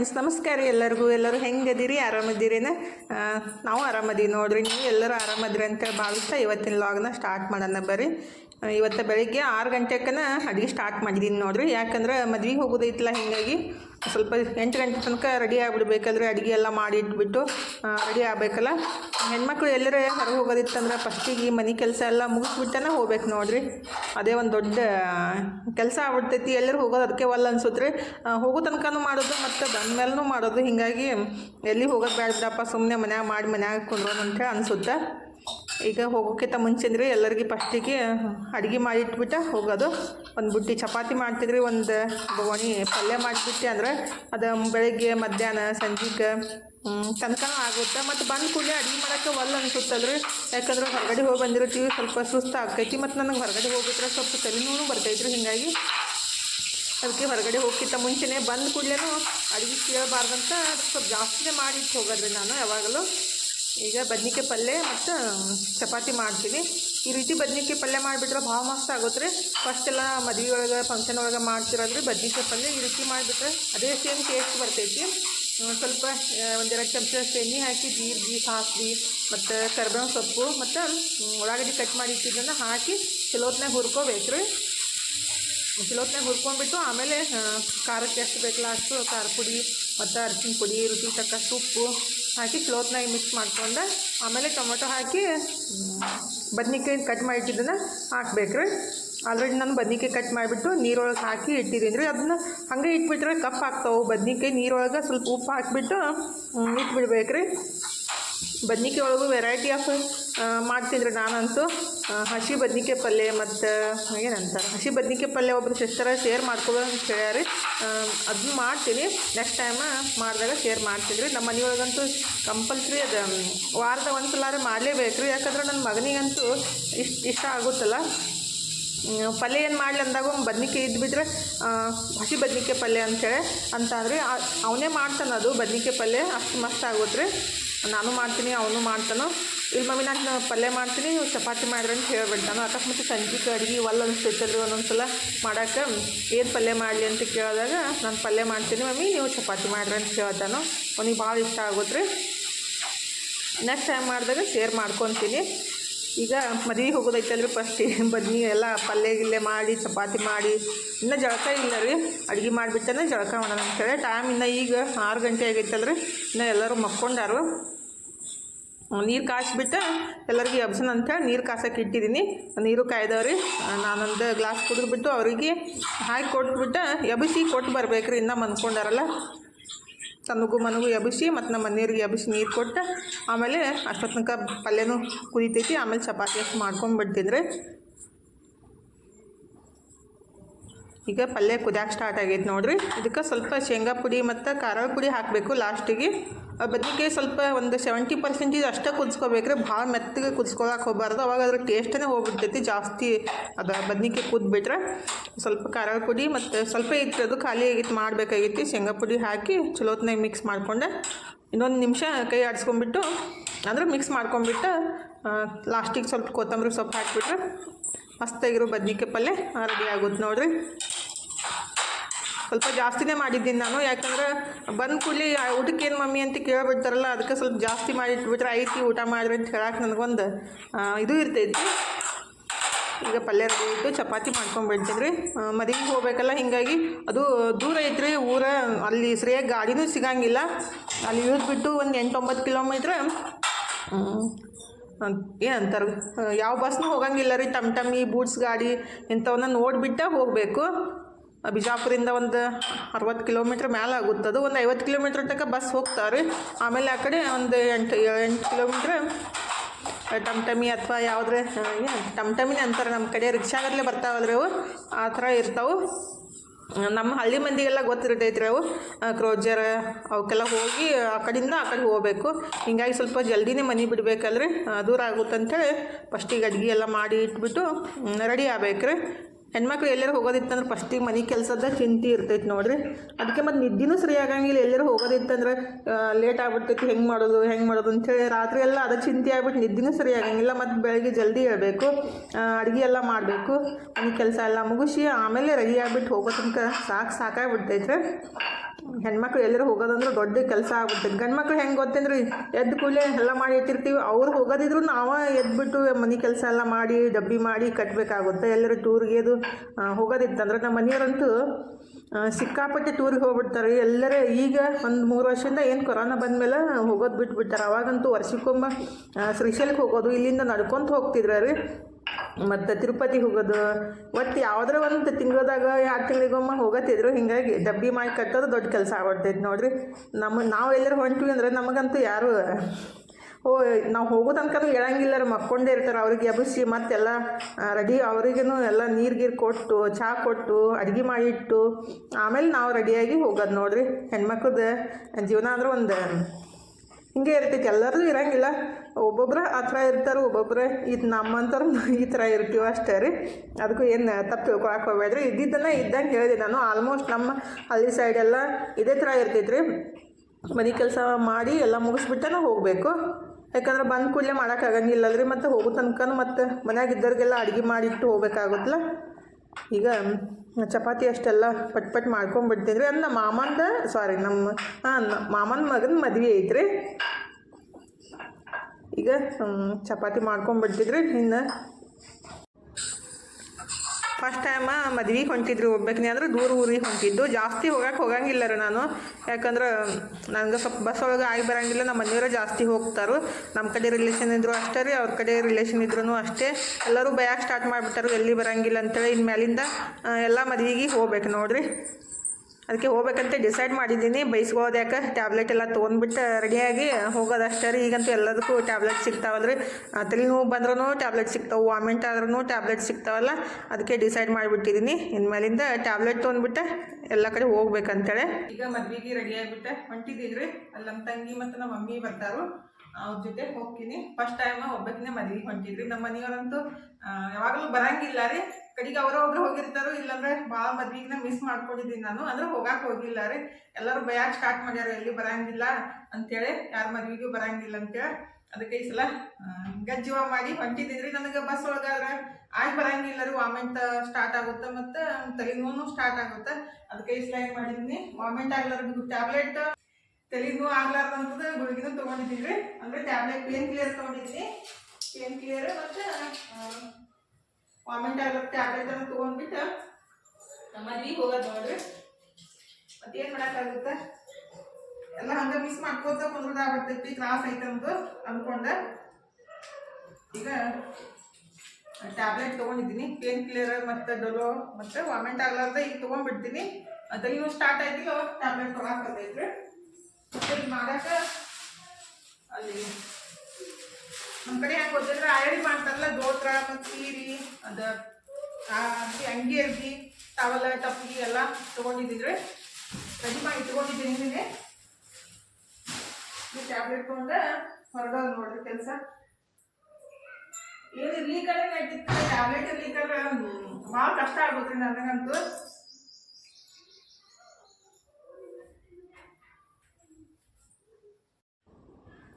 Friends, ನಮಸ್ಕಾರ ಎಲ್ಲರಿಗೂ. ಎಲ್ಲರೂ ಹೆಂಗದಿರಿ ಆರಾಮದಿರಿನ ನಾವು ಆರಾಮದೀವಿ ನೋಡ್ರಿ. ನೀವು ಎಲ್ಲರೂ ಆರಾಮದಿರಿ ಅಂತ ಭಾವಿಸ್ತಾ ಇವತ್ತಿನ ಲಾಗ್ನ ಸ್ಟಾರ್ಟ್ ಮಾಡೋಣ ಬರ್ರಿ. ಇವತ್ತು ಬೆಳಗ್ಗೆ ಆರು ಗಂಟೆಕನ ಅಡುಗೆ ಸ್ಟಾರ್ಟ್ ಮಾಡಿದ್ದೀನಿ ನೋಡ್ರಿ. ಯಾಕಂದ್ರೆ ಮದ್ವೆಗೆ ಹೋಗೋದೈತಲ್ಲ ಹೀಗಾಗಿ ಸ್ವಲ್ಪ ಎಂಟು ಗಂಟೆ ತನಕ ರೆಡಿ ಆಗಿಬಿಡ್ಬೇಕಾದ್ರೆ ಅಡುಗೆ ಎಲ್ಲ ಮಾಡಿ ಇಟ್ಬಿಟ್ಟು ರೆಡಿ ಆಗಬೇಕಲ್ಲ. ಹೆಣ್ಮಕ್ಳು ಎಲ್ಲರೇ ಹೊರಗೆ ಹೋಗೋದಿತ್ತಂದ್ರೆ ಫಸ್ಟಿಗೆ ಮನೆ ಕೆಲಸ ಎಲ್ಲ ಮುಗಿಸ್ಬಿಟ್ಟನ ಹೋಗ್ಬೇಕು ನೋಡ್ರಿ. ಅದೇ ಒಂದು ದೊಡ್ಡ ಕೆಲಸ ಆಗ್ಬಿಡ್ತೈತಿ. ಎಲ್ಲರೂ ಹೋಗೋದು ಅದಕ್ಕೆ ಒಲ್ಲ ಅನ್ಸುತ್ತೆ ರೀ ಹೋಗೋ ತನಕನೂ ಮಾಡೋದು ಮತ್ತು ಬಂದ್ಮೇಲೂ ಮಾಡೋದು. ಹೀಗಾಗಿ ಎಲ್ಲಿ ಹೋಗೋದು ಬಿಡಪ್ಪ ಸುಮ್ಮನೆ ಮನ್ಯಾಗ ಮಾಡಿ ಮನ್ಯಾಗ ಕುಂದ್ರೋಣ ಅಂತ ಅನ್ಸುತ್ತೆ. ಈಗ ಹೋಗೋಕ್ಕಿಂತ ಮುಂಚೆ ಅಂದರೆ ಎಲ್ಲರಿಗೆ ಫಸ್ಟಿಗೆ ಅಡುಗೆ ಮಾಡಿಟ್ಬಿಟ್ಟು ಹೋಗೋದು. ಒಂದು ಬುಟ್ಟಿ ಚಪಾತಿ ಮಾಡ್ತಿದ್ರಿ, ಒಂದು ಬೊಗಣಿ ಪಲ್ಯ ಮಾಡಿಬಿಟ್ಟೆ ಅಂದ್ರೆ ಅದು ಬೆಳಗ್ಗೆ, ಮಧ್ಯಾಹ್ನ, ಸಂಜೆಗೆ ತನಕ ಆಗುತ್ತೆ. ಮತ್ತು ಬಂದ ಕೂಡಲೇ ಅಡುಗೆ ಮಾಡೋಕ್ಕೆ ಒಲ್ಲ ಅನ್ಸುತ್ತಲ್ರಿ. ಯಾಕಂದ್ರೆ ಹೊರಗಡೆ ಹೋಗಿ ಬಂದಿರ್ತೀವಿ, ಸ್ವಲ್ಪ ಸುಸ್ತು ಆಗ್ತೈತಿ. ಮತ್ತು ನನಗೆ ಹೊರಗಡೆ ಹೋಗಿದ್ರೆ ಸ್ವಲ್ಪ ತಲೆನೂ ಬರ್ತೈತ್ರಿ, ಹೀಗಾಗಿ ಅದಕ್ಕೆ ಹೊರಗಡೆ ಹೋಗ್ಕಿಂತ ಮುಂಚೆನೇ ಬಂದ ಕೂಡಲೇ ಅಡುಗೆ ಕೇಳಬಾರ್ದಂತ ಸ್ವಲ್ಪ ಜಾಸ್ತಿನೇ ಮಾಡಿಟ್ಟು ಹೋಗೋದ್ರಿ ನಾನು ಯಾವಾಗಲೂ. ಈಗ ಬದ್ನಿಕಾಯಿ ಪಲ್ಯ ಮತ್ತು ಚಪಾತಿ ಮಾಡ್ತೀವಿ ಈ ರೀತಿ ಬದ್ನಿಕಾಯಿ ಪಲ್ಯ ಮಾಡಿಬಿಟ್ರೆ ಭಾಳ ಮಸ್ತ್ ಆಗುತ್ತೆ ರೀ. ಫಸ್ಟ್ ಎಲ್ಲ ಮದುವೆ ಒಳಗೆ ಫಂಕ್ಷನ್ ಒಳಗೆ ಮಾಡ್ತಿರೋದ್ರಿ ಬದ್ನಿಕಾಯಿ ಪಲ್ಯ ಈ ರೀತಿ ಮಾಡಿಬಿಟ್ರೆ ಅದೇ ಸೇಮ್ ಟೇಸ್ಟ್ ಬರ್ತೈತಿ. ಸ್ವಲ್ಪ ಒಂದೆರಡು ಚಮಚ ಎಣ್ಣೆ ಹಾಕಿ, ಜೀರಿಗೆ, ಸಾಸಿವೆ, ಮತ್ತು ಕರ್ಬೇವು ಸೊಪ್ಪು, ಮತ್ತು ಉಳ್ಳಾಗಡ್ಡಿ ಕಟ್ ಮಾಡಿ ಇಟ್ಟಿದ್ದನ್ನು ಹಾಕಿ ಚಲೋತ್ನಾಗ ಹುರ್ಕೋಬೇಕು ರೀ ಚಲೋತ್ನಾಗ ಹುರ್ಕೊಂಡ್ಬಿಟ್ಟು ಆಮೇಲೆ ಖಾರಕ್ಕೆ ಎಷ್ಟು ಬೇಕಲ್ಲ ಅಷ್ಟು ಖಾರ ಪುಡಿ, ಮತ್ತು ಅರಿಶಿನ ಪುಡಿ ರುಚಿ ತಕ್ಕಷ್ಟು ಉಪ್ಪು ಹಾಕಿ ಕ್ಲೋತ್ನಾಗಿ ಮಿಕ್ಸ್ ಮಾಡ್ಕೊಂಡು. ಆಮೇಲೆ ಟೊಮೊಟೊ ಹಾಕಿ ಬದ್ನಿಕಾಯಿ ಕಟ್ ಮಾಡಿ ಇಟ್ಟಿದ್ದನ್ನು ಹಾಕ್ಬೇಕು ರೀ ಆಲ್ರೆಡಿ ನಾನು ಬದ್ನಿಕಾಯಿ ಕಟ್ ಮಾಡಿಬಿಟ್ಟು ನೀರೊಳಗೆ ಹಾಕಿ ಇಟ್ಟಿದ್ದೀನಿ ರೀ. ಅದನ್ನ ಹಂಗೆ ಇಟ್ಬಿಟ್ರೆ ಕಪ್ ಆಗ್ತಾವೆ. ಬದ್ನಿಕಾಯಿ ನೀರೊಳಗೆ ಸ್ವಲ್ಪ ಉಪ್ಪು ಹಾಕಿಬಿಟ್ಟು ಇಟ್ಬಿಡ್ಬೇಕು ರೀ ಬದ್ನಿಕಾಯಿ ಒಳಗೂ ವೆರೈಟಿ ಆಫ್ ಮಾಡ್ತಿದ್ರು ನಾನಂತೂ. ಹಸಿ ಬದ್ನಿಕಾಯಿ ಪಲ್ಯ ಮತ್ತು ಏನಂತಾರೆ? ಹಸಿ ಬದ್ನಿಕಾಯಿ ಪಲ್ಯ ಒಬ್ಬರು ಸಿಸ್ಟರ ಶೇರ್ ಅಂತ ಹೇಳ್ಯಾರಿ. ಅದನ್ನ ಮಾಡ್ತೀನಿ. ನೆಕ್ಸ್ಟ್ ಟೈಮ್ ಮಾಡಿದಾಗ ಶೇರ್ ಮಾಡ್ತಿದ್ರಿ. ನಮ್ಮ ಮನೆಯೊಳಗಂತೂ ಕಂಪಲ್ಸರಿ ಅದು. ವಾರದ ಒಂದು ಸಲಾರೆ ಮಾಡಲೇಬೇಕು ರೀ ಯಾಕಂದ್ರೆ ನನ್ನ ಮಗನಿಗಂತೂ ಇಷ್ಟ ಇಷ್ಟ ಆಗುತ್ತಲ್ಲ. ಪಲ್ಯ ಏನು ಮಾಡಲಿ ಅಂದಾಗ ಬದ್ನಿಕಾಯಿ ಇದ್ಬಿಟ್ರೆ ಹಸಿ ಬದ್ನಿಕಾಯಿ ಪಲ್ಯ ಅಂತೇಳಿ ಅಂತ ಅಂದ್ರೆ ಅವನೇ ಮಾಡ್ತಾನೆ ಅದು ಬದ್ನಿಕಾಯಿ ಪಲ್ಯ. ಅಷ್ಟು ಮಸ್ತ್ ಆಗುತ್ತೆ ರೀ ನಾನು ಮಾಡ್ತೀನಿ, ಅವನು ಮಾಡ್ತಾನೋ? ಇಲ್ಲಿ ಮಮ್ಮಿ, ನಾನು ಪಲ್ಯ ಮಾಡ್ತೀನಿ ಚಪಾತಿ ಮಾಡ್ರಿ ಅಂತ ಹೇಳ್ಬಿಡ್ತಾನೆ ಮತ್ತೆ ಸಂಜೆಗೆ ಅಡುಗೆ ಒಲ್ಲ ಅನಿಸ್ತೈತಲ್ರಿ ಒಂದೊಂದು ಸಲ ಏನು ಪಲ್ಯ ಮಾಡಲಿ ಅಂತ ಕೇಳಿದಾಗ, ನಾನು ಪಲ್ಯ ಮಾಡ್ತೀನಿ ಮಮ್ಮಿ, ನೀವು ಚಪಾತಿ ಮಾಡ್ರಿ ಅಂತ ಹೇಳ್ತಾನೋ? ಅವನಿಗೆ ಭಾಳ ಇಷ್ಟ ಆಗುತ್ತೆ ನೆಕ್ಸ್ಟ್ ಟೈಮ್ ಮಾಡಿದಾಗ ಶೇರ್ ಮಾಡ್ಕೊತೀನಿ. ಈಗ ಮದುವೆ ಹೋಗೋದೈತಲ್ರಿ ಫಸ್ಟ್ ಬದ್ನಿ ಎಲ್ಲ ಪಲ್ಯ ಗಿಲ್ಲೆ ಮಾಡಿ, ಚಪಾತಿ ಮಾಡಿ. ಇನ್ನೂ ಜಳಕ ಇಲ್ಲ ರೀ. ಅಡುಗೆ ಮಾಡಿಬಿಟ್ಟೆ ಜಳಕ ಮಾಡೋಣ ಅಂತೇಳಿ ಟೈಮ್ ಇನ್ನು ಈಗ ಆರು ಗಂಟೆ ಆಗೈತಲ್ರಿ. ಇನ್ನು ಎಲ್ಲರೂ ಮಕ್ಕೊಂಡಾರು. ನೀರು ಕಾಯಿಸ್ಬಿಟ್ಟು ಎಲ್ಲರಿಗೆ ಎಬ್ಸನ್ ಅಂತೇಳಿ ನೀರು ಕಾಸಕ್ಕೆ ಇಟ್ಟಿದ್ದೀನಿ. ನೀರು ಕಾಯ್ದವ್ರಿ. ನಾನೊಂದು ಗ್ಲಾಸ್ ಕುಡಿದ್ಬಿಟ್ಟು ಅವರಿಗೆ ಹಾಕಿ ಕೊಟ್ಬಿಟ್ಟು ಎಬಿಸಿ ಕೊಟ್ಟು ಬರ್ಬೇಕ್ರಿ, ಇನ್ನೂ ಮನ್ಕೊಂಡಾರಲ್ಲ. ತನಗೂ ಮನಗೂ ಎಬಿಸಿ ಮತ್ತು ನಮ್ಮ ಮನೆಯವ್ರಿಗೆ ಎಬಿಸಿ ನೀರು ಕೊಟ್ಟು ಆಮೇಲೆ ಅಷ್ಟೊತ್ತನಕ ತನಕ ಪಲ್ಯನೂ ಕುದಿತೈತಿ ಆಮೇಲೆ ಚಪಾತಿ ಅಷ್ಟು ಮಾಡ್ಕೊಂಡ್ಬಿಡ್ತೀನಿ ರೀ ಈಗ ಪಲ್ಯ ಕುದಿಯಾಕೆ ಸ್ಟಾರ್ಟ್ ಆಗೈತೆ ನೋಡಿರಿ. ಇದಕ್ಕೆ ಸ್ವಲ್ಪ ಶೇಂಗಾ ಪುಡಿ ಮತ್ತು ಖಾರ ಪುಡಿ ಹಾಕಬೇಕು ಲಾಸ್ಟಿಗೆ. ಬದ್ನಿಕಾಯಿ ಸ್ವಲ್ಪ ಒಂದು ಸೆವೆಂಟಿ ಪರ್ಸೆಂಟೇಜ್ ಅಷ್ಟೇ ಕುದಿಸ್ಕೋಬೇಕ್ರಿ. ಭಾಳ ಮೆತ್ತಗೆ ಕುದಿಸ್ಕೊಳಕ್ಕೆ ಹೋಗಬಾರ್ದು. ಅವಾಗ ಅದ್ರ ಟೇಸ್ಟೇ ಹೋಗ್ಬಿಡ್ತೈತಿ. ಜಾಸ್ತಿ ಅದು ಬದ್ನಿಕಾಯಿ ಕುದ್ಬಿಟ್ರೆ ಸ್ವಲ್ಪ ಖಾರ ಪುಡಿ ಮತ್ತು ಸ್ವಲ್ಪ ಇತ್ತು ಅದು ಖಾಲಿ ಆಗಿತ್ತು ಮಾಡಬೇಕಾಗಿತ್ತು. ಶೇಂಗಾ ಪುಡಿ ಹಾಕಿ ಚಲೋತ್ನಾಗ ಮಿಕ್ಸ್ ಮಾಡಿಕೊಂಡೆ. ಇನ್ನೊಂದು ನಿಮಿಷ ಕೈ ಆಡಿಸ್ಕೊಂಬಿಟ್ಟು ಅಂದ್ರೆ ಮಿಕ್ಸ್ ಮಾಡ್ಕೊಂಬಿಟ್ಟು ಲಾಸ್ಟಿಗೆ ಸ್ವಲ್ಪ ಕೊತ್ತಂಬರಿ ಸೊಪ್ಪು ಹಾಕಿಬಿಟ್ರೆ ಮಸ್ತಾಗಿರೋ ಬದ್ನಿಕಾಯಿ ಪಲ್ಯ ರೆಡಿ ಆಗುತ್ತೆ ನೋಡ್ರಿ. ಸ್ವಲ್ಪ ಜಾಸ್ತಿನೇ ಮಾಡಿದ್ದೀನಿ ನಾನು. ಯಾಕಂದ್ರೆ ಬಂದ ಕೂಲಿ ಊಟಕ್ಕೆ ಏನು ಮಮ್ಮಿ ಅಂತ ಕೇಳ್ಬಿಡ್ತಾರಲ್ಲ, ಅದಕ್ಕೆ ಸ್ವಲ್ಪ ಜಾಸ್ತಿ ಮಾಡಿಟ್ಬಿಟ್ರೆ ಐತಿ ಊಟ ಮಾಡಿರಿ ಅಂತ ಹೇಳಕ್ಕೆ ನನಗೊಂದು ಇದು ಇರ್ತೈತಿ. ಈಗ ಪಲ್ಯ ಇಟ್ಟು ಚಪಾತಿ ಮಾಡ್ಕೊಂಡ್ಬಿಡ್ತೀನಿ ರೀ ಮದುವೆಗೆ ಹೋಗ್ಬೇಕಲ್ಲ, ಹೀಗಾಗಿ ಅದು ದೂರ ಐತ್ರಿ ಊರ, ಅಲ್ಲಿ ಸರಿಯಾಗಿ ಗಾಡಿನೂ ಸಿಗಂಗಿಲ್ಲ. ಅಲ್ಲಿ ಇಳಿದ್ಬಿಟ್ಟು ಒಂದು ಎಂಟೊಂಬತ್ತು ಕಿಲೋಮೀಟ್ರ್ ಏನಂತಾರೆ ಯಾವ ಬಸ್ನೂ ಹೋಗಂಗಿಲ್ಲ ರೀ, ಟಮ್ ಟಮ್ಮಿ, ಬೂಟ್ಸ್ ಗಾಡಿ ಇಂಥವನ್ನ ನೋಡಿಬಿಟ್ಟು ಹೋಗಬೇಕು. ಬಿಜಾಪುರಿಂದ ಒಂದು ಅರವತ್ತು ಕಿಲೋಮೀಟ್ರ್ ಮೇಲೆ ಆಗುತ್ತದು ಒಂದು ಐವತ್ತು ಕಿಲೋಮೀಟ್ರ್ ತನಕ ಬಸ್ ಹೋಗ್ತಾರೆ. ಆಮೇಲೆ ಆ ಕಡೆ ಒಂದು ಎಂಟು ಎಂಟು ಕಿಲೋಮೀಟ್ರ್ ಟಮ್ಟಮಿ ಅಥವಾ ಯಾವುದ್ರೆ ಟಮ್ಟಮಿನೇ ಅಂತಾರೆ. ನಮ್ಮ ಕಡೆ ರಿಕ್ಷಾಗಲ್ಲೇ ಬರ್ತಾವಲ್ರಿ ಅವು. ಆ ಥರ ಇರ್ತಾವೆ. ನಮ್ಮ ಹಳ್ಳಿ ಮಂದಿಗೆಲ್ಲ ಗೊತ್ತಿರ್ತೈತ್ರಿ ಅವು. ಕ್ರೋಜರ್, ಅವಕ್ಕೆಲ್ಲ ಹೋಗಿ ಆ ಕಡೆಯಿಂದ ಆ ಕಡೆ ಹೋಗಬೇಕು. ಹಿಂಗಾಗಿ ಸ್ವಲ್ಪ ಜಲ್ದಿನೇ ಮನೆ ಬಿಡ್ಬೇಕಲ್ರಿ. ದೂರ ಆಗುತ್ತಂತೇಳಿ ಫಸ್ಟಿಗೆ ಅಡ್ಗೆ ಎಲ್ಲ ಮಾಡಿ ಇಟ್ಬಿಟ್ಟು ರೆಡಿ ಆಗ್ಬೇಕ್ರಿ. ಹೆಣ್ಮಕ್ಳು ಎಲ್ಲರೂ ಹೋಗೋದಿತ್ತಂದ್ರೆ ಫಸ್ಟಿಗೆ ಮನೆ ಕೆಲಸದ ಚಿಂತೆ ಇರ್ತೈತೆ ನೋಡ್ರಿ. ಅದಕ್ಕೆ ಮತ್ತು ನಿದ್ದಿನೂ ಸರಿ ಆಗಂಗಿಲ್ಲ, ಎಲ್ಲರೂ ಹೋಗೋದಿತ್ತಂದ್ರೆ ಲೇಟ್ ಆಗ್ಬಿಡ್ತೈತಿ, ಹೆಂಗೆ ಮಾಡೋದು ಹೆಂಗೆ ಮಾಡೋದು ಅಂಥೇಳಿ ರಾತ್ರಿ ಎಲ್ಲ ಅದು ಚಿಂತೆ ಆಗ್ಬಿಟ್ಟು ನಿದ್ದಿನೂ ಸರಿ ಆಗಂಗಿಲ್ಲ, ಮತ್ತು ಬೆಳಗ್ಗೆ ಜಲ್ದಿ ಹೇಳಬೇಕು ಅಡುಗೆ ಎಲ್ಲ ಮಾಡಬೇಕು, ಮನೆ ಕೆಲಸ ಎಲ್ಲ ಮುಗಿಸಿ ಆಮೇಲೆ ರೆಡಿ ಆಗ್ಬಿಟ್ಟು ಹೋಗೋ ತನಕ ಸಾಕು ಸಾಕಾಗ್ಬಿಡ್ತೈತ್ರಿ ಹೆಣ್ಮಕ್ಳು ಎಲ್ಲರೂ ಹೋಗೋದಂದ್ರೆ ದೊಡ್ಡ ಕೆಲಸ ಆಗುತ್ತೆ ಗಂಡ್ಮಕ್ಳು ಹೆಂಗೆ ಗೊತ್ತಂದ್ರೆ ಎದ್ದು ಕೂಲೇ ಎಲ್ಲ ಮಾಡಿ ಇಟ್ಟಿರ್ತೀವಿ ಅವ್ರು ಹೋಗೋದಿದ್ರು ನಾವು ಎದ್ಬಿಟ್ಟು ಮನೆ ಕೆಲಸ ಎಲ್ಲ ಮಾಡಿ, ಡಬ್ಬಿ ಮಾಡಿ ಕಟ್ಟಬೇಕಾಗುತ್ತೆ ಎಲ್ಲರೂ ಟೂರ್ಗೆ ಅದು ಹೋಗೋದಿತ್ತಂದ್ರೆ ನಮ್ಮ ಮನೆಯವರಂತೂ ಸಿಕ್ಕಾಪಟ್ಟೆ ಟೂರಿಗೆ ಹೋಗ್ಬಿಡ್ತಾರೆ. ಎಲ್ಲರೇ ಈಗ ಒಂದು ಮೂರು ವರ್ಷದಿಂದ ಏನು ಕೊರೋನಾ ಬಂದಮೇಲೆ ಹೋಗೋದು ಬಿಟ್ಬಿಡ್ತಾರೆ. ಅವಾಗಂತೂ ವರ್ಷಕ್ಕೊಮ್ಮೆ ಶ್ರೀಶೈಲಕ್ಕೆ ಹೋಗೋದು, ಇಲ್ಲಿಂದ ನಡ್ಕೊಂತ ಹೋಗ್ತಿದ್ರು ರೀ ಮತ್ತು ತಿರುಪತಿ ಹೋಗೋದು. ಒಟ್ಟು ಯಾವುದ್ರ ಒಂದು ತಿಂಗಳದಾಗ ಎರಡು ತಿಂಗಳಿಗೊಮ್ಮೆ ಹೋಗತ್ತಿದ್ರು. ಹಿಂಗಾಗಿ ಡಬ್ಬಿ ಮಾಡಿ ಕಟ್ಟೋದು ದೊಡ್ಡ ಕೆಲಸ ಆಗ್ಬಿಡ್ತೈತೆ ನೋಡಿರಿ. ನಮ್ಮ ನಾವು ಎಲ್ಲರೂ ಹೊಂಟಿವಿ ಅಂದ್ರೆ ನಮಗಂತೂ ಯಾರು ಓ, ನಾವು ಹೋಗೋ ತನಕ ಹೇಳಂಗಿಲ್ಲ ರೀ, ಮಕ್ಕೊಂಡೇ ಇರ್ತಾರೆ, ಅವ್ರಿಗೆ ಎಬ್ಬಿಸಿ ಮತ್ತೆಲ್ಲ ರೆಡಿ ಅವ್ರಿಗೂ ಎಲ್ಲ ನೀರು ಗೀರು ಕೊಟ್ಟು ಚಹಾ ಕೊಟ್ಟು, ಅಡುಗೆ ಮಾಡಿಟ್ಟು, ಆಮೇಲೆ ನಾವು ರೆಡಿಯಾಗಿ ಹೋಗೋದು ನೋಡ್ರಿ. ಹೆಣ್ಮಕ್ಳದ್ದು ಜೀವನ ಅಂದ್ರೆ ಒಂದು, ಹಿಂಗೆ ಇರ್ತೈತಿ, ಎಲ್ಲರದು ಇರಂಗಿಲ್ಲ. ಒಬ್ಬೊಬ್ರು ಆ ಥರ ಇರ್ತಾರೆ, ಒಬ್ಬೊಬ್ರು ಇದು ನಮ್ಮಂಥವ್ರು ಈ ಥರ ಇರ್ತೀವಿ ಅಷ್ಟೇ ರೀ. ಅದಕ್ಕೂ ಏನು ತಪ್ಪು ತಿಳ್ಕೊಳಕ್ಕೆ ಹೋಗ್ಬೇಡ್ರಿ. ಇದ್ದಿದ್ದನ್ನು ಇದ್ದಂಗೆ ಹೇಳಿದೆ ನಾನು ಆಲ್ಮೋಸ್ಟ್ ನಮ್ಮ ಹಳ್ಳಿ ಸೈಡೆಲ್ಲ ಇದೇ ಥರ ಇರ್ತೈತೆ ರೀ ಮನೆ ಕೆಲಸ ಮಾಡಿ ಎಲ್ಲ ಮುಗಿಸ್ಬಿಟ್ಟೆ ಹೋಗಬೇಕು. ಯಾಕಂದ್ರೆ ಬಂದ ಕೂಡಲೇ ಮಾಡೋಕ್ಕಾಗಂಗಿಲ್ಲ ರೀ ಮತ್ತು ಹೋಗೋ ತನಕನೂ ಮತ್ತು ಮನ್ಯಾಗ ಇದ್ದವ್ರಿಗೆಲ್ಲ ಅಡುಗೆ ಮಾಡಿಟ್ಟು ಹೋಗ್ಬೇಕಾಗುತ್ತಲ್ಲ? ಈಗ ಚಪಾತಿ ಅಷ್ಟೆಲ್ಲ ಪಟ್ ಪಟ್ ಮಾಡ್ಕೊಂಡ್ಬಿಡ್ತೀನಿ ರೀ ಅದು ನಮ್ಮ ಮಾಮಂದ ಸಾರಿ ನಮ್ಮ ಹಾಂ ಮಾಮನ ಮಗನ ಮದುವೆ ಐತ್ರಿ. ಈಗ ಚಪಾತಿ ಮಾಡ್ಕೊಂಡ್ಬಿಡ್ತಿದ್ರಿ ಇನ್ನು ಫಸ್ಟ್ ಟೈಮ ಮದ್ವೆಗೆ ಹೊಂಟಿದ್ರಿ ಹೋಗ್ಬೇಕ್ನಿ ಅಂದ್ರೆ ದೂರ ಊರಿಗೆ ಹೊಂಟಿದ್ದು. ಜಾಸ್ತಿ ಹೋಗಕ್ಕೆ ಹೋಗಂಗಿಲ್ಲ ರೀ ನಾನು. ಯಾಕಂದ್ರೆ ನನಗೆ ಸ್ವಲ್ಪ ಬಸ್ ಒಳಗೆ ಆಗಿ ಬರಂಗಿಲ್ಲ ನಮ್ಮ ಮನೆಯವರೇ ಜಾಸ್ತಿ ಹೋಗ್ತಾರೆ. ನಮ್ಮ ಕಡೆ ರಿಲೇಷನ್ ಇದ್ರು ಅಷ್ಟೇ ರೀ, ಅವ್ರ ಕಡೆ ರಿಲೇಷನ್ ಇದ್ರೂ ಅಷ್ಟೇ. ಎಲ್ಲರೂ ಬಯಕ್ಕೆ ಸ್ಟಾರ್ಟ್ ಮಾಡಿಬಿಟ್ಟಾರು, ಎಲ್ಲಿ ಬರಂಗಿಲ್ಲ ಅಂತೇಳಿ. ಇನ್ನು ಮ್ಯಾಲಿಂದ ಎಲ್ಲ ಮದ್ವೆಗೆ ಹೋಗ್ಬೇಕು ನೋಡ್ರಿ. ಅದಕ್ಕೆ ಹೋಗ್ಬೇಕಂತ ಡಿಸೈಡ್ ಮಾಡಿದ್ದೀನಿ. ಬೈಸ್ಕೋದು ಯಾಕೆ? ಟ್ಯಾಬ್ಲೆಟ್ ಎಲ್ಲ ತೊಗೊಂಡ್ಬಿಟ್ಟು ರೆಡಿಯಾಗಿ ಹೋಗೋದಷ್ಟೇ ರೀ. ಈಗಂತೂ ಎಲ್ಲದಕ್ಕೂ ಟ್ಯಾಬ್ಲೆಟ್ ಸಿಗ್ತಾವಲ್ಲ ರೀ ತಲೆನೋವು ಬಂದ್ರೂ ಟ್ಯಾಬ್ಲೆಟ್ ಸಿಗ್ತಾವೆ ವಾಮಿಂಟ್ ಆದ್ರೂ ಟ್ಯಾಬ್ಲೆಟ್ ಸಿಗ್ತಾವಲ್ಲ, ಅದಕ್ಕೆ ಡಿಸೈಡ್ ಮಾಡಿಬಿಟ್ಟಿದ್ದೀನಿ ಇನ್ಮೇಲಿಂದ ಟ್ಯಾಬ್ಲೆಟ್ ತೊಗೊಂಡ್ಬಿಟ್ಟು ಎಲ್ಲ ಕಡೆ ಹೋಗ್ಬೇಕಂತೇಳಿ. ಈಗ ಮದ್ವೆಗೆ ರೆಡಿ ಆಗಿಬಿಟ್ಟೆ. ಹೊಂಟಿದ್ದೀವಿ ಅಲ್ಲಿ ನಮ್ಮ ತಂಗಿ ಮತ್ತು ನಮ್ಮ ಮಮ್ಮಿ ಬರ್ತಾರು. ಅವ್ರ ಜೊತೆ ಹೋಗ್ತೀನಿ. ಫಸ್ಟ್ ಟೈಮ್ ಒಬ್ಬಕಿನೇ ಮದ್ವೆಗೆ ಹೊಂಟಿದ್ರಿ ನಮ್ಮ ಮನೆಯವರಂತೂ ಯಾವಾಗಲೂ ಬರಂಗಿಲ್ಲ ರೀ. ಕಡೆಗೆ ಅವರ ಒಬ್ರು ಹೋಗಿರ್ತಾರೋ ಇಲ್ಲಾಂದ್ರೆ ಭಾಳ ಮದ್ವಿಗ್ನ ಮಿಸ್ ಮಾಡ್ಕೊಂಡಿದ್ದೀನಿ ನಾನು. ಅಂದ್ರೆ ಹೋಗಕ್ಕೆ ಹೋಗಿಲ್ಲ ರೀ. ಎಲ್ಲರೂ ಬಯಕ್ಕೆ ಸ್ಟಾರ್ಟ್ ಮಾಡ್ಯಾರ, ಎಲ್ಲಿ ಬರಂಗಿಲ್ಲ ಅಂತೇಳಿ ಯಾರ ಮದ್ವಿಗೂ ಬರಂಗಿಲ್ಲ ಅಂತೇಳಿ ಅದಕ್ಕೆ ಈ ಸಲ ಗಜ್ಜುವ ಮಾಡಿ ಹೊಂಟಿದ್ದೀನಿ ನನಗೆ ಬಸ್ ಒಳಗಾದ್ರೆ ಆಗಿ ಬರಂಗಿಲ್ಲ ರೀ. ವಾಮೆಂಟ್ ಸ್ಟಾರ್ಟ್ ಆಗುತ್ತೆ ಮತ್ತು ತಲೆನೋವು ಸ್ಟಾರ್ಟ್ ಆಗುತ್ತೆ. ಅದಕ್ಕೆ ಈ ಸಲ ಏನು ಮಾಡಿದ್ದೀನಿ ವಾಮೆಂಟ್ ಆಗ್ಲಾರ್ದು ಟ್ಯಾಬ್ಲೆಟ್ ತಲೆನೋವು ಆಗ್ಲಾರ್ದಂಥದ್ದು ಗುಳಿಗಿನೂ ತೊಗೊಂಡಿದ್ದೀನಿ ರೀ. ಅಂದರೆ ಟ್ಯಾಬ್ಲೆಟ್ ಪೇನ್ ಕ್ಲಿಯರ್ ತೊಗೊಂಡಿದ್ದೀನಿ ಪೇನ್ ಕ್ಲಿಯರ್ ಮತ್ತು ವಾಮಿಂಟ್ ಆಗ್ಲಕ್ಕ ಟ್ಯಾಬ್ಲೆಟ್ ಅನ್ನು ತೊಗೊಂಡ್ಬಿಟ್ಟು ಮದ್ವಿಗೆ ಹೋಗೋದು ನೋಡ್ರಿ. ಮತ್ತೇನು ಮಾಡೋಕ್ಕಾಗುತ್ತೆ? ಎಲ್ಲ ಹಂಗೆ ಮಿಸ್ ಮಾಡ್ಕೋತ ಕುಂದ್ರದಾಗ್ಬಿಡ್ತೈತಿ ತ್ರಾಸ ಐತಂತ ಅಂದ್ಕೊಂಡೆ ಈಗ ಟ್ಯಾಬ್ಲೆಟ್ ತೊಗೊಂಡಿದ್ದೀನಿ ಪೇನ್ ಕ್ಲಿಯರ್ ಮತ್ತು ಡೊಲೋ ಮತ್ತು ವಾಮಿಂಟ್ ಆಗ್ಲಾರ್ದ ಈಗ ತೊಗೊಂಡ್ಬಿಡ್ತೀನಿ. ಅದನ್ನು ಸ್ಟಾರ್ಟ್ ಆಯ್ತಿಲ್ಲ ಟ್ಯಾಬ್ಲೆಟ್ ತೊಗೊಳಕ್ ಮತ್ತು ಈಗ ಮಾಡೋಕೆ ಅಲ್ಲಿ ನಮ್ಮ ಕಡೆ ಯಾಕೆ ಗೊತ್ತಿದ್ರೆ ಆಯಡಿ ಮಾಡ್ತಾರಲ್ಲ ದೋತ್ರ ಮತ್ತು ಸೀರೆ ಅದು ಅಂಗಿ, ಅರ್ಗಿ ಟವಲ ಟಪ್ಪಿಗೆ ಎಲ್ಲ ತೊಗೊಂಡಿದ್ದಿದ್ರೆ ರೆಡಿ ಮಾಡಿ ಇಟ್ಕೊಂಡಿದ್ದೀನಿ ನಿಮಗೆ. ಈ ಟ್ಯಾಬ್ಲೆಟ್ ತೊಗೊಂಡ ಹೊರಡೋದು ನೋಡ್ರಿ ಕೆಲಸ. ಏನು ಇರ್ಲಿಕ್ಕಂದ್ರೆ ನಡೀತಿತ್ತು ಟ್ಯಾಬ್ಲೆಟ್ ಇರ್ಲಿಕ್ಕಂದ್ರೆ ಭಾಳ ಕಷ್ಟ ಆಗುತ್ತೆ ನನಗಂತೂ.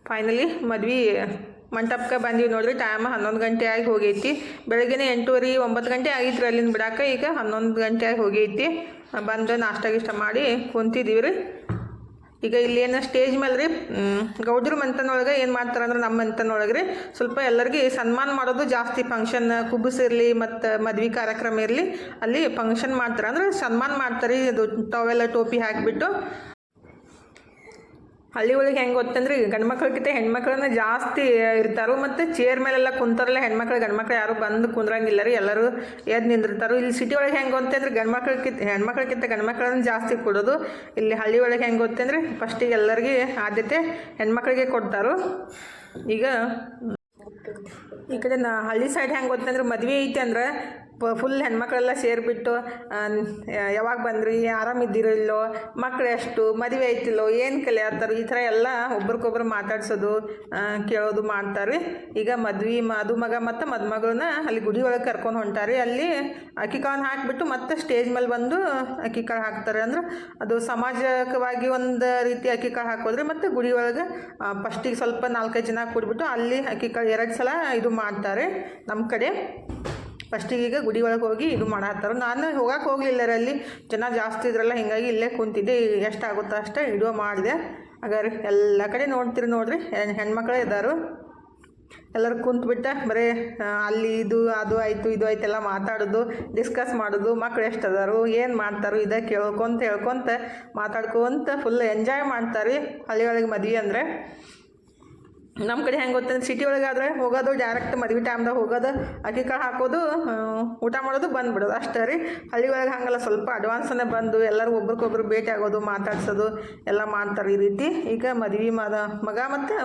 ಫೈನಲಿ ಮದ್ವೆ ಮಂಟಪಕ್ಕೆ ಬಂದೀವಿ ನೋಡ್ರಿ ಟೈಮ್ ಹನ್ನೊಂದು ಗಂಟೆ ಆಗಿ ಹೋಗೈತಿ. ಬೆಳಗ್ಗೆ ಎಂಟೂವರೆ, ಒಂಬತ್ತು ಗಂಟೆ ಆಗಿತ್ತು ಅಲ್ಲಿಂದ ಬಿಡಾಕ, ಈಗ ಹನ್ನೊಂದು ಗಂಟೆ ಆಗಿ ಹೋಗೈತಿ. ಬಂದು ನಾಷ್ಟ ಗಿಷ್ಟ ಮಾಡಿ ಕುಂತಿದ್ದೀವಿ ರೀ ಈಗ ಇಲ್ಲಿ ಏನು ಸ್ಟೇಜ್ ಮೇಲೆ ರೀ ಗೌಡ್ರ ಮಂತನೊಳಗೆ ಏನು ಮಾಡ್ತಾರೆ ಅಂದ್ರೆ ನಮ್ಮ ಮಂತನೊಳಗೆ ರೀ ಸ್ವಲ್ಪ ಎಲ್ಲರಿಗೆ ಸನ್ಮಾನ ಮಾಡೋದು ಜಾಸ್ತಿ ಫಂಕ್ಷನ್ ಕುಬ್ಬಸ್ ಇರಲಿ ಮತ್ತು ಮದ್ವೆ ಕಾರ್ಯಕ್ರಮ ಇರಲಿ, ಅಲ್ಲಿ ಫಂಕ್ಷನ್ ಮಾಡ್ತಾರೆ ಅಂದ್ರೆ ಸನ್ಮಾನ ಮಾಡ್ತಾರೆ. ಇದು ಟವೆಲ್ಲ ಟೋಪಿ ಹಾಕಿಬಿಟ್ಟು. ಹಳ್ಳಿ ಒಳಗೆ ಹೆಂಗೆ ಗೊತ್ತಂದ್ರೆ ಗಂಡು ಮಕ್ಳಿಗಿಂತ ಹೆಣ್ಮಕ್ಳನ್ನ ಜಾಸ್ತಿ ಇರ್ತಾರೋ ಮತ್ತು ಚೇರ್ ಮೇಲೆಲ್ಲ ಕುಂತಾರಲ್ಲ ಹೆಣ್ಮಕ್ಳು ಗಂಡು ಮಕ್ಳು ಯಾರು ಬಂದು ಕುಂದ್ರಂಗಿಲ್ಲ ರೀ ಎಲ್ಲರೂ ಎದ್ದು ನಿಂದಿರ್ತಾರೋ. ಇಲ್ಲಿ ಸಿಟಿ ಒಳಗೆ ಹೆಂಗೆ ಗೊತ್ತಂದ್ರೆ ಗಂಡು ಮಕ್ಳಿಗಿಂತ ಹೆಣ್ಮಕ್ಳಿಗಿಂತ ಗಂಡು ಮಕ್ಳನ್ನ ಜಾಸ್ತಿ ಕೊಡೋದು. ಇಲ್ಲಿ ಹಳ್ಳಿ ಒಳಗೆ ಹೆಂಗೆ ಗೊತ್ತಂದ್ರೆ ಫಸ್ಟಿಗೆ ಎಲ್ಲರಿಗೆ ಆದ್ಯತೆ ಹೆಣ್ಮಕ್ಳಿಗೆ ಕೊಡ್ತಾರೋ. ಈಗ ಈ ಕಡೆ ನಾ ಹಳ್ಳಿ ಸೈಡ್ ಹೆಂಗೆ ಗೊತ್ತಂದ್ರೆ ಮದುವೆ ಐತೆ ಅಂದ್ರೆ ಫುಲ್ ಹೆಣ್ಮಕ್ಳೆಲ್ಲ ಸೇರಿಬಿಟ್ಟು ಯಾವಾಗ ಬಂದ್ರಿ ಆರಾಮಿದ್ದೀರೋ ಮಕ್ಳು ಎಷ್ಟು, ಮದುವೆ ಐತಿಲ್ಲೋ ಏನು ಕಲಿಯತ್ತಾರೋ ಈ ಥರ ಎಲ್ಲ ಒಬ್ರಿಗೊಬ್ರು ಮಾತಾಡ್ಸೋದು ಕೇಳೋದು ಮಾಡ್ತಾರೆ. ಈಗ ಮದ್ವೆ ಮದು ಮಗ ಮತ್ತು ಮದುಮಗಳನ್ನ ಅಲ್ಲಿ ಗುಡಿ ಒಳಗೆ ಕರ್ಕೊಂಡು ಹೊಂಟಾರಿ. ಅಲ್ಲಿ ಅಕ್ಕಿ ಕಾಳನ್ನ ಹಾಕಿಬಿಟ್ಟು ಮತ್ತೆ ಸ್ಟೇಜ್ ಮೇಲೆ ಬಂದು ಅಕ್ಕಿ ಕಾಳು ಹಾಕ್ತಾರೆ. ಅಂದ್ರೆ ಅದು ಸಮಾಜಕವಾಗಿ ಒಂದು ರೀತಿ ಅಕ್ಕಿ ಕಾಳು ಹಾಕೋದ್ರೆ ಮತ್ತು ಗುಡಿ ಒಳಗೆ ಫಸ್ಟಿಗೆ ಸ್ವಲ್ಪ ನಾಲ್ಕೈದು ಜನ ಕೂಡ್ಬಿಟ್ಟು ಅಲ್ಲಿ ಅಕ್ಕಿ ಕಾಳು ಎರಡು ಸಲ ಇದು ಮಾಡ್ತಾರೆ ನಮ್ಮ ಕಡೆ. ಫಸ್ಟಿಗೆ ಈಗ ಗುಡಿ ಒಳಗೆ ಹೋಗಿ ಇದು ಮಾಡತ್ತಾರ. ನಾನು ಹೋಗಕ್ಕೆ ಹೋಗಲಿಲ್ಲ ಅಲ್ಲಿ. ಜನ ಜಾಸ್ತಿ ಇದ್ರಲ್ಲ, ಹಿಂಗಾಗಿ ಇಲ್ಲೇ ಕುಂತಿದ್ದೆ. ಎಷ್ಟಾಗುತ್ತೋ ಅಷ್ಟೇ ಇಡುವ ಮಾಡಿದೆ. ಹಾಗಾದ್ರೆ ಎಲ್ಲ ಕಡೆ ನೋಡ್ತೀರಿ ನೋಡ್ರಿ, ಹೆಣ್- ಹೆಣ್ಮಕ್ಳೇ ಇದ್ದಾರು ಎಲ್ಲರೂ ಕುಂತ್ಬಿಟ್ಟು ಬರೀ ಅಲ್ಲಿ ಇದು, ಅದು ಆಯಿತು, ಇದು ಆಯ್ತು ಎಲ್ಲ ಮಾತಾಡೋದು ಡಿಸ್ಕಸ್ ಮಾಡೋದು, ಮಕ್ಳು ಎಷ್ಟು ಅದಾರು, ಏನು ಮಾಡ್ತಾರೋ, ಇದೇ ಕೇಳ್ಕೊಂತ, ಹೇಳ್ಕೊಂತ ಮಾತಾಡ್ಕೊಂತ ಫುಲ್ ಎಂಜಾಯ್ ಮಾಡ್ತಾರೆ. ಹಳ್ಳಿ ಒಳಗೆ ಮದ್ವೆ ಅಂದರೆ. ನಮ್ಮ ಕಡೆ ಹೆಂಗೆ ಗೊತ್ತಂದ್ರೆ ಸಿಟಿ ಒಳಗೆ ಆದರೆ ಹೋಗೋದು ಡೈರೆಕ್ಟ್ ಮದುವೆ ಟೈಮ್ದಾಗ ಹೋಗೋದು, ಅಕ್ಕಿ ಕಾಳು ಹಾಕೋದು ಊಟ ಮಾಡೋದು ಬಂದ್ಬಿಡೋದು ಅಷ್ಟೇ ರೀ. ಹಳ್ಳಿ ಒಳಗೆ ಹಂಗಲ್ಲ, ಸ್ವಲ್ಪ ಅಡ್ವಾನ್ಸನ್ನೇ ಬಂದು ಎಲ್ಲರೂ ಒಬ್ರಿಗೊಬ್ರು ಭೇಟಿ ಆಗೋದು, ಮಾತಾಡ್ಸೋದು ಎಲ್ಲ ಮಾಡ್ತಾರೆ ಈ ರೀತಿ. ಈಗ ಮದುವೆ ಮದ, ಮಗ ಮತ್ತು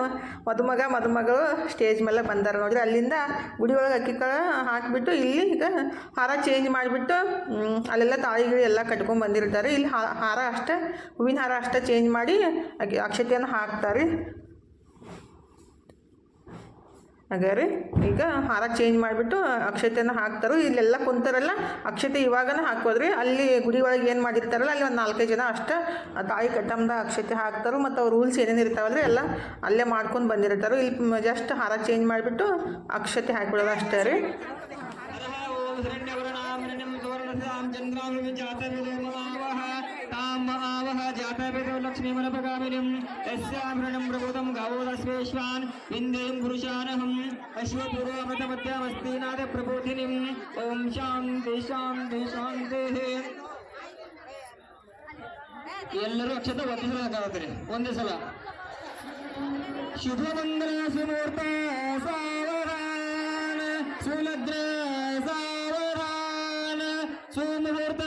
ಮದುಮಗ, ಮದುಮಗಳು ಸ್ಟೇಜ್ ಮೇಲೆ ಬಂದಾರ ನೋಡ್ರಿ. ಅಲ್ಲಿಂದ ಗುಡಿ ಒಳಗೆ ಅಕ್ಕಿ ಕಾಳು ಹಾಕಿಬಿಟ್ಟು ಇಲ್ಲಿ ಈಗ ಹಾರ ಚೇಂಜ್ ಮಾಡಿಬಿಟ್ಟು ಅಲ್ಲೆಲ್ಲ ತಾಳಿಗಳು ಎಲ್ಲ ಕಟ್ಕೊಂಡು ಬಂದಿರ್ತಾರೆ. ಇಲ್ಲಿ ಹಾರ ಅಷ್ಟೇ, ಹೂವಿನ ಹಾರ ಅಷ್ಟೇ ಚೇಂಜ್ ಮಾಡಿ ಅಕ್ಷತೆಯನ್ನು ಹಾಕ್ತಾರೆ. ಹಾಗಾದ್ರೆ ಈಗ ಹಾರ ಚೇಂಜ್ ಮಾಡಿಬಿಟ್ಟು ಅಕ್ಷತೆಯನ್ನು ಹಾಕ್ತಾರೆ, ಇಲ್ಲೆಲ್ಲ ಕುಂತಾರಲ್ಲ, ಅಕ್ಷತೆ ಇವಾಗನೇ ಹಾಕೋದ್ರಿ ಅಲ್ಲಿ ಗುಡಿ ಒಳಗೆ ಏನು ಮಾಡಿರ್ತಾರಲ್ಲ, ಅಲ್ಲಿ ಒಂದು ನಾಲ್ಕೈದು ಜನ ಅಷ್ಟೇ ತಾಯಿ ಕಟ್ಟಂದ ಅಕ್ಷತೆ ಹಾಕ್ತಾರೆ ಮತ್ತು ಅವ್ರ ರೂಲ್ಸ್ ಏನೇನು ಇರ್ತಾವಲ್ರಿ ಎಲ್ಲ ಅಲ್ಲೇ ಮಾಡ್ಕೊಂಡು ಬಂದಿರ್ತಾರೆ. ಇಲ್ಲಿ ಜಸ್ಟ್ ಹಾರ ಚೇಂಜ್ ಮಾಡಿಬಿಟ್ಟು ಅಕ್ಷತೆ ಹಾಕ್ಬಿಡೋದು ಅಷ್ಟೇ ರೀ. ആവഹ ജാതപിതോ ലക്ഷ്മീമനപകാമിനും യസ്യാഭരണം പ്രഭുതം ഗവോ തസ്വേശ്വാൻ വിന്ദേം പുരുഷാനഹം അശ്വപൂർവമൃതമത്യമസ്തീനാഥ പ്രബോധിനിം ഓം ശാന്തി ശാന്തി ശാന്തി. ಎಲ್ಲರೂ ಅಕ್ಷತೆ ಒಂದೇ ಸಲ ಹಾಕಾಗತ್ತೀರಿ ಒಂದೇ ಸಲ ಶುಭ ಮಂಗಲ ಸುಮೂರ್ತ ಸಾವರಾನ ಸುಲದ್ರ ಸಾವರಾನ ಸುಮುಹೂರ್ತ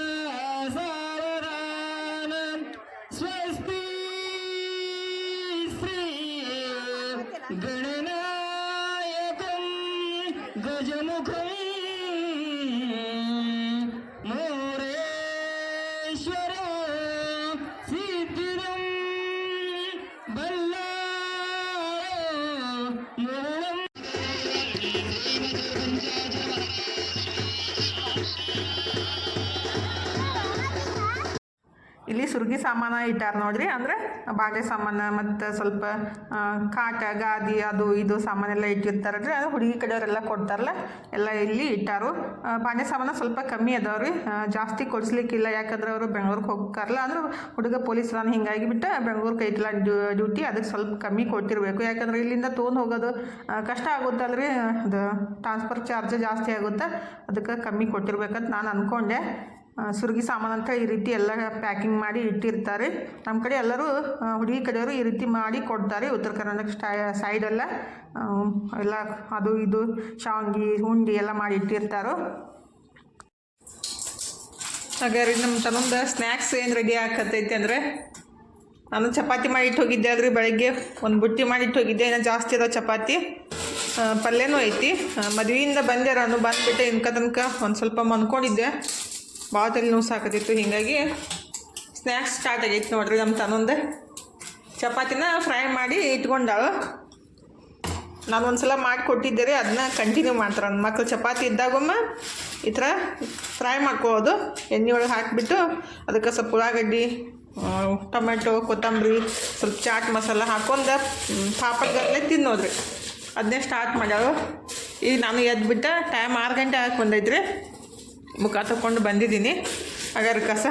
ಸಾಮಾನು ಇಟ್ಟಾರ ನೋಡ್ರಿ ಅಂದ್ರೆ ಬಾಳೆ ಸಾಮಾನು ಮತ್ತು ಸ್ವಲ್ಪ ಕಾಟ ಗಾದಿ ಅದು ಇದು ಸಾಮಾನೆಲ್ಲ ಇಟ್ಟಿರ್ತಾರಲ್ರಿ ಅದು ಹುಡುಗಿ ಕಡೆಯವರೆಲ್ಲ ಕೊಡ್ತಾರಲ್ಲ ಎಲ್ಲ ಇಲ್ಲಿ ಇಟ್ಟಾರು. ಬಾಳೆ ಸಾಮಾನು ಸ್ವಲ್ಪ ಕಮ್ಮಿ ಅದಾವ್ರಿ ಜಾಸ್ತಿ ಕೊಡಿಸ್ಲಿಕ್ಕಿಲ್ಲ ಯಾಕಂದ್ರೆ ಅವರು ಬೆಂಗಳೂರಿಗೆ ಹೋಗ್ತಾರಲ್ಲ ಅಂದ್ರೆ ಹುಡುಗ ಪೊಲೀಸ್ ನಾನು ಹಿಂಗಾಗಿ ಬಿಟ್ಟು ಬೆಂಗಳೂರು ಐತಿಲ್ಲ ಡ್ಯೂಟಿ ಅದಕ್ಕೆ ಸ್ವಲ್ಪ ಕಮ್ಮಿ ಕೊಟ್ಟಿರಬೇಕು. ಯಾಕಂದ್ರೆ ಇಲ್ಲಿಂದ ತೊಗೊಂಡು ಹೋಗೋದು ಕಷ್ಟ ಆಗುತ್ತಲ್ರಿ ಅದು ಟ್ರಾನ್ಸ್ಫರ್ ಚಾರ್ಜ್ ಜಾಸ್ತಿ ಆಗುತ್ತೆ ಅದಕ್ಕೆ ಕಮ್ಮಿ ಕೊಟ್ಟಿರ್ಬೇಕಂತ ನಾನು ಅಂದ್ಕೊಂಡೆ ಆ, ಸುರ್ಗಿ ಸಾಮಾನು ಅಂತ ಈ ರೀತಿ ಎಲ್ಲ ಪ್ಯಾಕಿಂಗ್ ಮಾಡಿ ಇಟ್ಟಿರ್ತಾರೆ. ನಮ್ಮ ಕಡೆ ಎಲ್ಲರೂ ಹುಡುಗಿ ಕಡೆಯವರು ಈ ರೀತಿ ಮಾಡಿ ಕೊಡ್ತಾರೆ. ಉತ್ತರ ಕರ್ನಾಟಕ ಸೈಡೆಲ್ಲ ಎಲ್ಲ ಅದು ಇದು, ಶಾವಂಗಿ ಹುಂಡಿ ಎಲ್ಲ ಮಾಡಿ ಇಟ್ಟಿರ್ತಾರೋ. ಹಾಗಾದ್ರೆ ನಮ್ಮ ತನ್ನೊಂದು ಸ್ನ್ಯಾಕ್ಸ್ ಏನು ರೆಡಿ ಆಗತ್ತೈತೆ ಅಂದರೆ, ನಾನು ಚಪಾತಿ ಮಾಡಿಟ್ಟು ಹೋಗಿದ್ದೆ ಆದ್ರೆ ಬೆಳಗ್ಗೆ ಒಂದು ಬುಟ್ಟಿ ಮಾಡಿಟ್ಟು ಹೋಗಿದ್ದೆ ಏನೋ ಜಾಸ್ತಿ ಅದಾವ ಚಪಾತಿ. ಪಲ್ಯನೂ ಐತಿ. ಮದುವೆಯಿಂದ ಬಂದೆ ನಾನು. ಬಂದುಬಿಟ್ಟೆ ಇನ್ಕ ತನಕ ಒಂದು ಸ್ವಲ್ಪ ಮನ್ಕೊಂಡಿದ್ದೆ. ಭಾಳ ತಲೆ ನೋವು ಸಾಕತಿತ್ತು ಹೀಗಾಗಿ ಸ್ನ್ಯಾಕ್ಸ್ ಸ್ಟಾರ್ಟ್ ಆಗೈತೆ ನೋಡ್ರಿ ನಮ್ಮ ತನ್ನೊಂದು. ಚಪಾತಿನ ಫ್ರೈ ಮಾಡಿ ಇಟ್ಕೊಂಡಾಳು. ನಾನು ಒಂದು ಸಲ ಮಾಡಿ ಕೊಟ್ಟಿದ್ದೆ ರೀ ಅದನ್ನ ಕಂಟಿನ್ಯೂ ಮಾಡ್ತಾರೆ. ನನ್ನ ಮಕ್ಕಳು ಚಪಾತಿ ಇದ್ದಾಗೊಮ್ಮ ಈ ಥರ ಫ್ರೈ ಮಾಡ್ಕೊಳ್ಳೋದು ಎಣ್ಣೆ ಒಳಗೆ ಹಾಕಿಬಿಟ್ಟು ಅದಕ್ಕೆ ಸ್ವಲ್ಪ ಉಳ್ಳಾಗಡ್ಡಿ ಟೊಮೆಟೊ, ಕೊತ್ತಂಬರಿ, ಸ್ವಲ್ಪ ಚಾಟ್ ಮಸಾಲ ಹಾಕೊಂಡು ಪಾಪಡ್ಗಟ್ಲೆ ತಿನ್ನೋದ್ರಿ. ಅದನ್ನೇ ಸ್ಟಾರ್ಟ್ ಮಾಡ್ಯಾಳು. ಈಗ ನಾನು ಎದ್ದುಬಿಟ್ಟ ಟೈಮ್ ಆರು ಗಂಟೆ ಬಂದೈತ್ರಿ. ಮುಖ ತಗೊಂಡು ಬಂದಿದ್ದೀನಿ. ಹಾಗಾದ್ರೆ ಕಸ.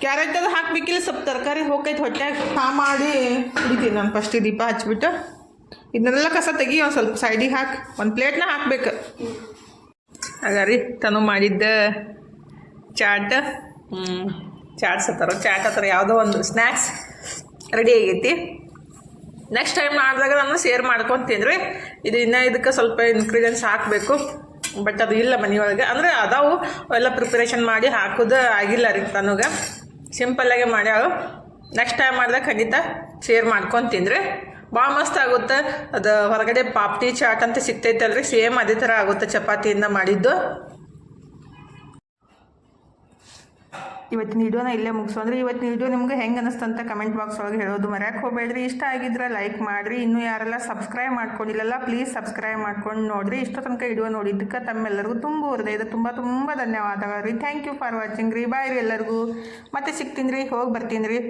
ಕ್ಯಾರೆಟ್ ಅದು ಹಾಕ್ಬೇಕಿಲ್ಲ, ಸ್ವಲ್ಪ ತರಕಾರಿ ಹೋಗೈತೆ ಹೊಟ್ಟೆಗೆ ಹಾ, ಮಾಡಿ ಕುಡಿತೀನಿ ನಾನು ಫಸ್ಟ್ ದೀಪ ಹಚ್ಬಿಟ್ಟು. ಇದನ್ನೆಲ್ಲ ಕಸ ತೆಗಿ, ಒಂದು ಸ್ವಲ್ಪ ಸೈಡಿಗೆ ಹಾಕಿ. ಒಂದು ಪ್ಲೇಟ್ನ ಹಾಕ್ಬೇಕು. ಹಾಗಾರಿ ತನು ಮಾಡಿದ್ದ ಚಾಟ್. ಚಾಟ್ಸ್ ಹತ್ತಾರ. ಚಾಟ್ ಹತ್ತಾರ ಯಾವುದೋ ಒಂದು ಸ್ನ್ಯಾಕ್ಸ್ ರೆಡಿ ಆಗೈತಿ. ನೆಕ್ಸ್ಟ್ ಟೈಮ್ ಮಾಡಿದಾಗ ನಾನು ಶೇರ್ ಮಾಡ್ಕೊತೀನಿ ರೀ ಇದು ಇನ್ನೂ ಇದಕ್ಕೆ ಸ್ವಲ್ಪ ಇನ್ಗ್ರೀಡಿಯೆಂಟ್ಸ್ ಹಾಕಬೇಕು. ಬಟ್ ಅದು ಇಲ್ಲ ಮನೆಯೊಳಗೆ ಅಂದರೆ ಅದಾವು, ಎಲ್ಲ ಪ್ರಿಪ್ರೇಷನ್ ಮಾಡಿ ಹಾಕೋದು ಆಗಿಲ್ಲ ರೀ ತನಗೆ. ಸಿಂಪಲ್ಲಾಗೆ ಮಾಡ್ಯಾಳು. ನೆಕ್ಸ್ಟ್ ಟೈಮ್ ಮಾಡಿದಾಗ ಖಂಡಿತ ಶೇರ್ ಮಾಡ್ಕೊಂಡು ತಿಂದ್ರೆ ಭಾಳ ಮಸ್ತ್ ಆಗುತ್ತೆ. ಅದು ಹೊರಗಡೆ ಪಾಪ್ಟಿ ಚಾಟ್ ಅಂತ ಸಿಗ್ತೈತಲ್ರಿ ಸೇಮ್ ಅದೇ ಥರ ಆಗುತ್ತೆ ಚಪಾತಿಯಿಂದ ಮಾಡಿದ್ದು. ಇವತ್ತಿನ ವಿಡಿಯೋನ ಇಲ್ಲೇ ಮುಗಿಸೋಂದ್ರೆ ಇವತ್ತಿನ ವಿಡಿಯೋ ನಿಮ್ಗೆ ಹೆಂಗೆ ಅನಿಸ್ತು ಅಂತ ಕಮೆಂಟ್ ಬಾಕ್ಸ್ ಒಳಗೆ ಹೇಳೋದು ಮರ್ಯಾಕೆ ಹೋಗಬೇಡ್ರಿ. ಇಷ್ಟ ಆಗಿದ್ರೆ ಲೈಕ್ ಮಾಡಿರಿ. ಇನ್ನೂ ಯಾರೆಲ್ಲ ಸಬ್ಸ್ಕ್ರೈಬ್ ಮಾಡ್ಕೊಂಡಿಲ್ಲಲ್ಲ ಪ್ಲೀಸ್ ಸಬ್ಸ್ಕ್ರೈಬ್ ಮಾಡ್ಕೊಂಡು ನೋಡಿರಿ. ಇಷ್ಟು ತನಕ ವಿಡಿಯೋ ನೋಡಿದ್ದಕ್ಕೆ ತಮ್ಮೆಲ್ಲರಿಗೂ ತುಂಬ ಹೃದಯದ ತುಂಬ ತುಂಬ ಧನ್ಯವಾದಗಳು ರೀ. ಥ್ಯಾಂಕ್ ಯು ಫಾರ್ ವಾಚಿಂಗ್ ರೀ. ಬಾಯ್ ರೀ ಎಲ್ಲರಿಗೂ. ಮತ್ತೆ ಸಿಗ್ತೀನಿ ರೀ. ಹೋಗಿ ಬರ್ತೀನಿ ರೀ.